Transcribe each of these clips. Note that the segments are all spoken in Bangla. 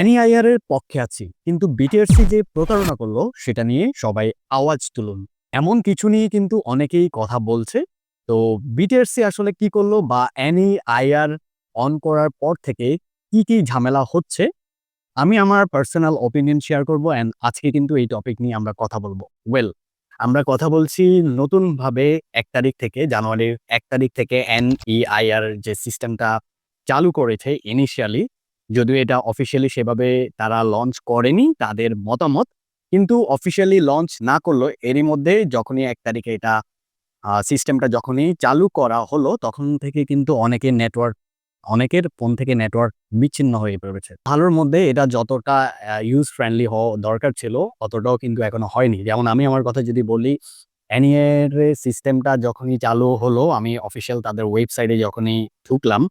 এনইআইআর এর পক্ষে আছি, কিন্তু বিটিআরসি যে প্রতারণা করল, সেটা নিয়ে সবাই আওয়াজ তুলুন। এমন কিছু নিয়ে কিন্তু অনেকেই কথা বলছে। তো বিটিআরসি আসলে কি করল বা এনইআইআর অন করার পর থেকে কি কি ঝামেলা হচ্ছে, আমি আমার পার্সোনাল ওপিনিয়ন শেয়ার করব অ্যান্ড আজকে কিন্তু এই টপিক নিয়ে আমরা কথা বলব। ওয়েল আমরা কথা বলছি নতুনভাবে এক তারিখ থেকে, জানুয়ারির এক তারিখ থেকে এনইআইআর যে সিস্টেমটা চালু করেছে ইনিশিয়ালি যদিও এটা অফিসিয়ালি সেভাবে তারা লঞ্চ করেনি তাদের মতামত। কিন্তু অফিসিয়ালি লঞ্চ না করল, এরই মধ্যে যখনই এক তারিখে এটা সিস্টেমটা যখনই চালু করা হলো, তখন থেকে কিন্তু অনেকের নেটওয়ার্ক অনেকের ফোন থেকে নেটওয়ার্ক বিচ্ছিন্ন হয়ে পড়েছে। ভালোর মধ্যে এটা যতটা ইউজ ফ্রেন্ডলি হওয়া দরকার ছিল, অতটাও কিন্তু এখনও হয়নি। যেমন আমি আমার কথা যদি বলি অ্যানিয়ের সিস্টেমটা যখনই চালু হলো, আমি অফিসিয়াল তাদের ওয়েবসাইটে যখনই ঢুকলাম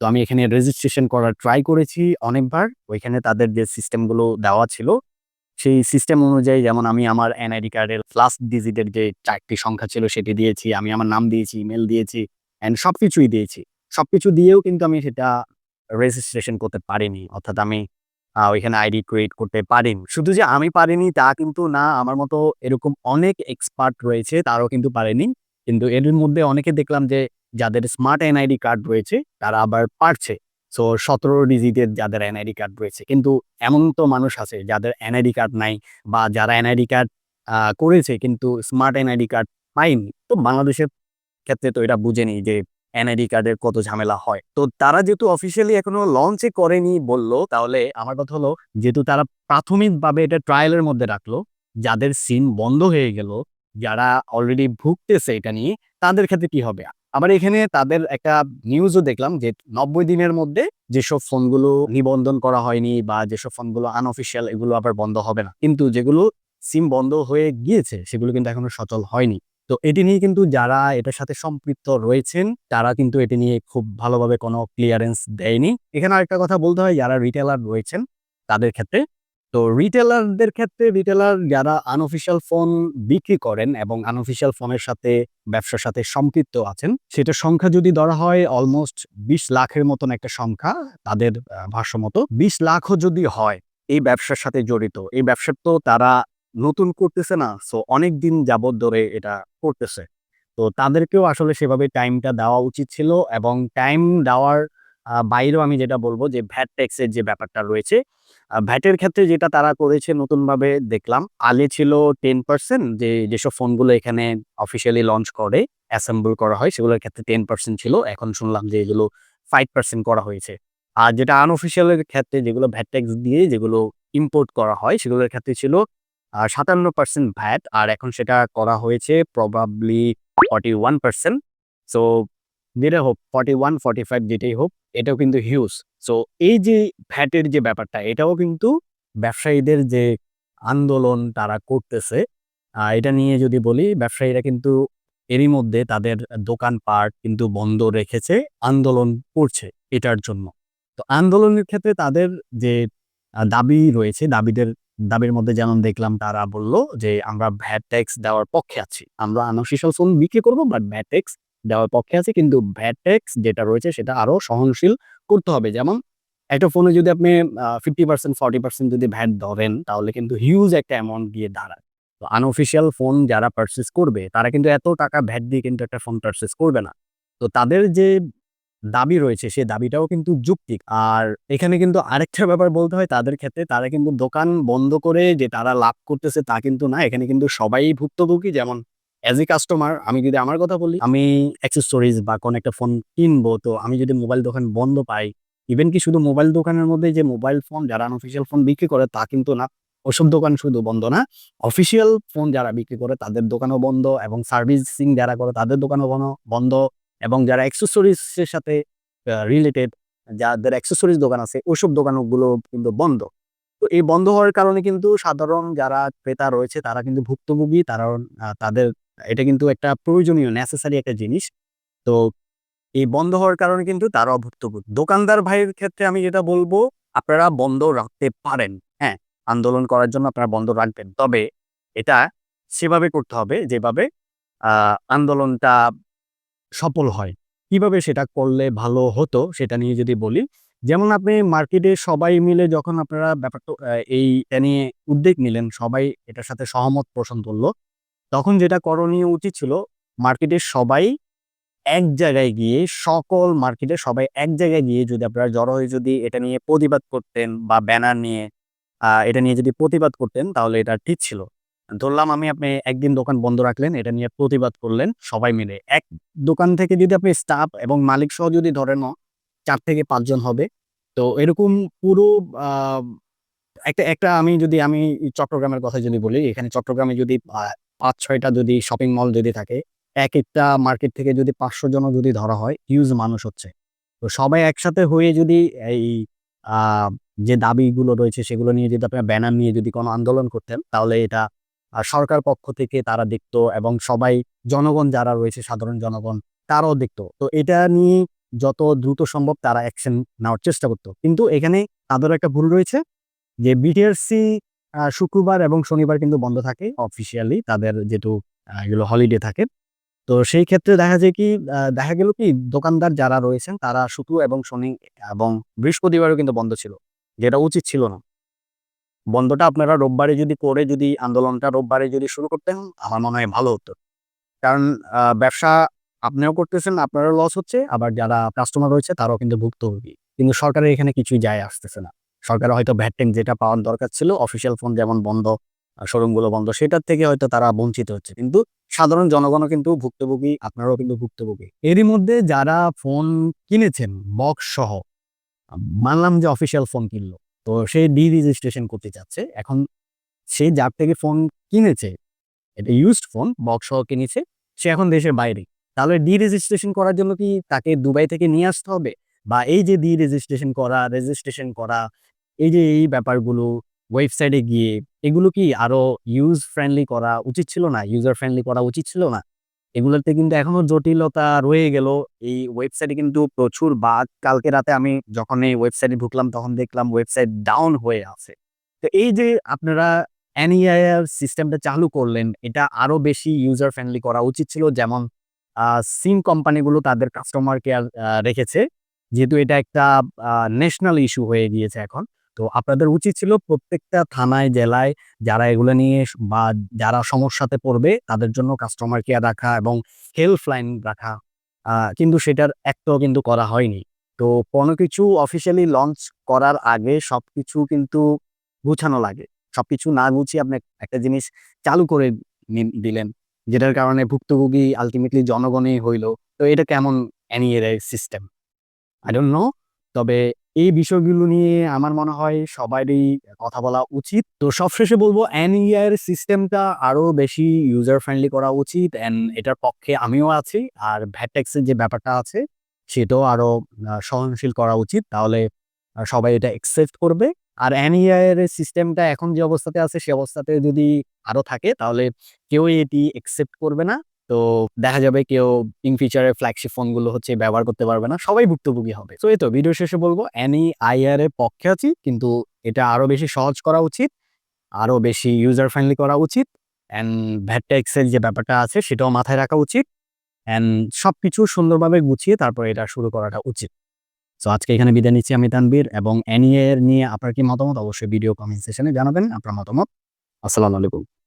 তো আমি এখানে রেজিস্ট্রেশন করার ট্রাই করেছি অনেকবার। ওইখানে তাদের যে সিস্টেমগুলো দেওয়া ছিল, সেই সিস্টেম অনুযায়ী যেমন আমি আমার এনআইডি কার্ডের লাস্ট ডিজিটের যে চারটি সংখ্যা ছিল সেটি দিয়েছি, আমি আমার নাম দিয়েছি ইমেল দিয়েছি অ্যান্ড সব কিছুই দিয়েছি। সব কিছু দিয়েও কিন্তু আমি সেটা রেজিস্ট্রেশন করতে পারিনি, অর্থাৎ আমি ওইখানে আইডি ক্রিয়েট করতে পারিনি। শুধু যে আমি পারিনি তা কিন্তু না, আমার মতো এরকম অনেক এক্সপার্ট রয়েছে, তারাও কিন্তু পারেনি। কিন্তু এর মধ্যে অনেকে দেখলাম যে যাদের স্মার্ট এনআইডি কার্ড রয়েছে, তারা আবার পারছে। সো সতেরো ডিজিটের যাদের এনআইডি কার্ড রয়েছে। কিন্তু এমন তো মানুষ আছে, যাদের এনআইডি কার্ড নাই বা যারা এনআইডি কার্ড করেছে, কিন্তু স্মার্ট এনআইডি কার্ড পায়নি। তো বাংলাদেশের ক্ষেত্রে তো এটা বুঝেনি যে এনআইডি কার্ডের কত ঝামেলা হয়। তো তারা যেহেতু অফিসিয়ালি এখনও লঞ্চে করেনি বলল, তাহলে আমার কথা হলো, যেহেতু তারা প্রাথমিকভাবে এটা ট্রায়ালের মধ্যে রাখল, যাদের সিম বন্ধ হয়ে গেল, যারা অলরেডি ভুগতেছে এটা নিয়ে, তাদের ক্ষেত্রে কি হবে? আবার এখানে তাদের একটা নিউজও দেখলাম যে নব্বই দিনের মধ্যে যেসব ফোনগুলো নিবন্ধন করা হয়নি বা যেসব ফোনগুলো আনঅফিসিয়াল এগুলো আবার বন্ধ হবে না। কিন্তু যেগুলো সিম বন্ধ হয়ে গিয়েছে, সেগুলো কিন্তু এখনও সচল হয়নি। তো এটি নিয়ে কিন্তু যারা এটার সাথে সম্পৃক্ত রয়েছেন, তারা কিন্তু এটি নিয়ে খুব ভালোভাবে কোনো ক্লিয়ারেন্স দেয়নি। এখানে আরেকটা কথা বলতে হয়, যারা রিটেলার রয়েছেন, তাদের ক্ষেত্রে তো রিটেলারদের ক্ষেত্রে রিটেলার যারা আনঅফিসিয়াল ফোন বিক্রি করেন এবং আনঅফিসিয়াল ফোনের সাথে, ব্যবসার সাথে সম্পৃক্ত আছেন, সেটার সংখ্যা যদি ধরা হয় অলমোস্ট বিশ লাখের মতন একটা সংখ্যা, তাদের ভাষ্যমত বিশ লাখও যদি হয়, এই ব্যবসার সাথে জড়িত, এই ব্যবসার তো তারা নতুন করতেছে না সো অনেক দিন যাবৎ ধরে এটা করতেছে। তো তাদেরকেও আসলে সেভাবে টাইমটা দেওয়া উচিত ছিল এবং টাইম দেওয়ার বাইরেও আমি যেটা বলব যে ভ্যাট ট্যাক্সের যে ব্যাপারটা রয়েছে ভ্যাটের ক্ষেত্রে যেটা তারা করেছে নতুনভাবে দেখলাম, আগে ছিল টেন পার্সেন্ট যে, যেসব ফোনগুলো এখানে অফিসিয়ালি লঞ্চ করে অ্যাসেম্বল করা হয়, সেগুলোর ক্ষেত্রে টেন পার্সেন্ট ছিল। এখন শুনলাম যে, এগুলো ফাইভ পার্সেন্ট করা হয়েছে। আর যেটা আনঅফিসিয়ালের ক্ষেত্রে যেগুলো ভ্যাট ট্যাক্স দিয়ে যেগুলো ইম্পোর্ট করা হয়, সেগুলোর ক্ষেত্রে ছিল সাতান্ন পার্সেন্ট ভ্যাট। আর এখন সেটা করা হয়েছে probably forty one percent so যেটা হোক ফর্টি ওয়ান ফর্টি ফাইভ যেটাই হোক এটাও কিন্তু হিউজ সো এই যে ভ্যাটের যে ব্যাপারটা, এটাও কিন্তু ব্যবসায়ীদের যে আন্দোলন তারা করতেছে এটা নিয়ে যদি বলি, ব্যবসায়ীরা কিন্তু এরই মধ্যে তাদের দোকানপাট কিন্তু বন্ধ রেখেছে, আন্দোলন করছে এটার জন্য। তো আন্দোলনের ক্ষেত্রে তাদের যে দাবি রয়েছে, দাবিদের, দাবির মধ্যে যেমন দেখলাম তারা বলল যে, আমরা ভ্যাট ট্যাক্স দেওয়ার পক্ষে আছি। আমরা ফোন বিক্রি করব বাট ভ্যাট ট্যাক্স দেওয়ার পক্ষে আছে, কিন্তু ভ্যাট যেটা রয়েছে সেটা আরও সহনশীল করতে হবে। যেমন একটা ফোনে যদি আপনি ফিফটি পার্সেন্ট ফর্টি পার্সেন্ট যদি ভ্যাট ধরেন, তাহলে কিন্তু হিউজ একটা অ্যামাউন্ট গিয়ে দাঁড়ায়। তো আনঅফিসিয়াল ফোন যারা পারচেস করবে, তারা কিন্তু এত টাকা ভ্যাট দিয়ে কিন্তু একটা ফোন পারচেস করবে না। তো তাদের যে দাবি রয়েছে সেই দাবিটাও কিন্তু যুক্তিক। আর এখানে কিন্তু আরেকটা ব্যাপার বলতে হয়, তাদের ক্ষেত্রে তারা কিন্তু দোকান বন্ধ করে যে তারা লাভ করতেছে তা কিন্তু না, এখানে কিন্তু সবাই ভুক্তভোগী। যেমন অ্যাজ এ কাস্টমার আমি যদি আমার কথা বলি, আমি অ্যাক্সেসরিজ বা কোনো একটা ফোন কিনবো, তো আমি যদি মোবাইল দোকান বন্ধ পাই ইভেন কি শুধু মোবাইল দোকানের মধ্যে যে মোবাইল ফোন যারা আনঅফিসিয়াল ফোন বিক্রি করে, তা কিন্তু না। ওসব দোকান শুধু বন্ধ না অফিসিয়াল ফোন যারা বিক্রি করে, তাদের দোকানও বন্ধ এবং সার্ভিসিং যারা করে, তাদের দোকানও বন- বন্ধ এবং যারা অ্যাক্সেসরিজের সাথে রিলেটেড যাদের অ্যাক্সেসরিজ দোকান আছে, ওসব দোকানগুলো কিন্তু বন্ধ। তো এই বন্ধ হওয়ার কারণে কিন্তু সাধারণ যারা ক্রেতা রয়েছে, তারা কিন্তু ভুক্তভোগী তারা তাদের এটা কিন্তু একটা প্রয়োজনীয় নেসেসারি একটা জিনিস। তো এই বন্ধ হওয়ার কারণে কিন্তু তারাও ভুক্তভোগী দোকানদার ভাইয়ের ক্ষেত্রে আমি যেটা বলব, আপনারা বন্ধ রাখতে পারেন। হ্যাঁ আন্দোলন করার জন্য আপনারা বন্ধ রাখবেন। তবে এটা সেভাবে করতে হবে, যেভাবে আন্দোলনটা সফল হয়। কীভাবে সেটা করলে ভালো হতো, সেটা নিয়ে যদি বলি। যেমন আপনি মার্কেটে সবাই মিলে যখন আপনারা ব্যাপারটা এই নিয়ে উদ্যোগ নিলেন, সবাই এটার সাথে সহমত পোষণ করল। তখন যেটা করণীয় উচিত ছিল মার্কেটের সবাই এক জায়গায় গিয়ে, সকল মার্কেটে সবাই এক জায়গায় গিয়ে যদি আপনারা জড়ো হয়ে যদি এটা নিয়ে প্রতিবাদ করতেন বা ব্যানার নিয়ে এটা নিয়ে যদি প্রতিবাদ করতেন, তাহলে এটা ঠিক ছিল। ধরলাম আমি, আপনি একদিন দোকান বন্ধ রাখলেন, এটা নিয়ে প্রতিবাদ করলেন সবাই মিলে। এক দোকান থেকে যদি আপনি স্টাফ এবং মালিক সহ যদি ধরেন চার থেকে পাঁচজন হবে, তো এরকম পুরো একটা একটা আমি যদি, আমি চট্টগ্রামের কথা যদি বলি, এখানে চট্টগ্রামে যদি পাঁচ ছয়টা যদি শপিং মল যদি থাকে, এক একটা মার্কেট থেকে যদি পাঁচশো জন যদি ধরা হয় হিউজ মানুষ হচ্ছে। তো সবাই একসাথে হয়ে যদি এই যে দাবিগুলো রয়েছে সেগুলো নিয়ে যদি আপনার ব্যানার নিয়ে যদি কোনো আন্দোলন করতেন, তাহলে এটা সরকার পক্ষ থেকে তারা দেখতো এবং সবাই, জনগণ যারা রয়েছে, সাধারণ জনগণ, তারাও দেখতো। তো এটা নিয়ে যত দ্রুত সম্ভব তারা অ্যাকশন নেওয়ার চেষ্টা করতো। কিন্তু এখানে তাদের একটা ভুল রয়েছে, যে বিটিআরসি শুক্রবার এবং শনিবার কিন্তু বন্ধ থাকে অফিসিয়ালি তাদের যেহেতু এগুলো হলিডে থাকে। তো সেই ক্ষেত্রে দেখা যায় কি দেখা গেল কি দোকানদার যারা রয়েছেন তারা শুক্র এবং শনি এবং বৃহস্পতিবারও কিন্তু বন্ধ ছিল, যেটা উচিত ছিল না। বন্ধটা আপনারা রোববারে যদি করে যদি আন্দোলনটা রোববারে যদি শুরু করতেন, আমার মনে হয় ভালো হতো। কারণ ব্যবসা আপনিও করতেছেন, আপনারও লস হচ্ছে, আবার যারা কাস্টমার রয়েছে তারাও কিন্তু ভুক্তভোগী। কিন্তু সরকারের এখানে কিছুই যায় আসতেছে না। সরকার হয়তো ভ্যাট ট্যাক্স যেটা পাওয়ার দরকার ছিল অফিসিয়াল ফোন যেমন বন্ধ শোরুমগুলো বন্ধ, সেটার থেকে হয়তো তারা বঞ্চিত হচ্ছে। কিন্তু সাধারণ জনগণও কিন্তু ভুক্তভোগী, আপনারাও কিন্তু ভুক্তভোগী। এরই মধ্যে যারা ফোন কিনেছেন বক্স সহ মানলাম যে অফিসিয়াল ফোন কিনলো, তো সে ডি রেজিস্ট্রেশন করতে চাচ্ছে এখন সে যার থেকে ফোন কিনেছে, এটা ইউজড ফোন বক্স সহ কিনেছে, সে এখন দেশের বাইরে। তাহলে ডি রেজিস্ট্রেশন করার জন্য কি তাকে দুবাই থেকে নিয়ে আসতে হবে? বা এই যে ডি রেজিস্ট্রেশন করা রেজিস্ট্রেশন করা এই যে এই ব্যাপারগুলো ওয়েবসাইটে গিয়ে, এগুলো কি আরও ইউজ ফ্রেন্ডলি করা উচিত ছিল না? ইউজার ফ্রেন্ডলি করা উচিত ছিল না? এগুলোতে কিন্তু এখনও জটিলতা রয়ে গেল। এই ওয়েবসাইটে কিন্তু প্রচুর বাগ কালকে রাতে আমি যখন এই ওয়েবসাইটে ঢুকলাম, তখন দেখলাম ওয়েবসাইট ডাউন হয়ে আছে। তো এই যে আপনারা এনইআইআর সিস্টেমটা চালু করলেন, এটা আরও বেশি ইউজার ফ্রেন্ডলি করা উচিত ছিল। যেমন সিম কোম্পানিগুলো তাদের কাস্টমার কেয়ার রেখেছে। যেহেতু এটা একটা ন্যাশনাল ইস্যু হয়ে গিয়েছে এখন। তো আপনাদের উচিত ছিল প্রত্যেকটা থানায়, জেলায় যারা এগুলো নিয়ে বা যারা সমস্যাতে পড়বে তাদের জন্য কাস্টমার কেয়ার রাখা এবং হেল্পলাইন রাখা। কিন্তু সেটার একটাও কিন্তু করা হয়নি। তো কোনো কিছু অফিসিয়ালি লঞ্চ করার আগে সবকিছু কিন্তু গুছানো লাগে। সবকিছু না গুছিয়ে আপনি একটা জিনিস চালু করে দিলেন, যেটার কারণে ভুক্তভোগী আলটিমেটলি জনগণই হইল। তো এটা কেমন এনিএর সিস্টেম আই ডোন্ট নো তবে এই বিষয়গুলো নিয়ে আমার মনে হয় সবারই কথা বলা উচিত। তো সবশেষে বলব এনইআর সিস্টেমটা আরও বেশি ইউজার ফ্রেন্ডলি করা উচিত অ্যান্ড এটার পক্ষে আমিও আছি। আর ভ্যাট ট্যাক্সের যে ব্যাপারটা আছে, সেটাও আরও সহনশীল করা উচিত। তাহলে সবাই এটা একসেপ্ট করবে। আর এনইআর সিস্টেমটা এখন যে অবস্থাতে আছে, সে অবস্থাতে যদি আরও থাকে, তাহলে কেউ এটি একসেপ্ট করবে না। তো দেখা যাবে কেউ ইন ফিচারের ফ্ল্যাগশিপ ফোনগুলো হচ্ছে ব্যবহার করতে পারবে না, সবাই ভুক্তভোগী হবে। তো এই তো ভিডিও শেষে বলব এনি আইআর এর পক্ষে আছি, কিন্তু এটা আরও বেশি সহজ করা উচিত, আরও বেশি ইউজার ফ্রেন্ডলি করা উচিত অ্যান্ড ভ্যাট ট্যাক্সের যে ব্যাপারটা আছে সেটাও মাথায় রাখা উচিত অ্যান্ড সবকিছু সুন্দরভাবে গুছিয়ে তারপর এটা শুরু করাটা উচিত। তো আজকে এখানে বিদায় নিচ্ছি আমি তানবীর এবং এর নিয়ে আপনার কি মতামত অবশ্যই ভিডিও কমেন্ট সেশনে জানাবেন, আপনার মতামত। আসসালামু আলাইকুম।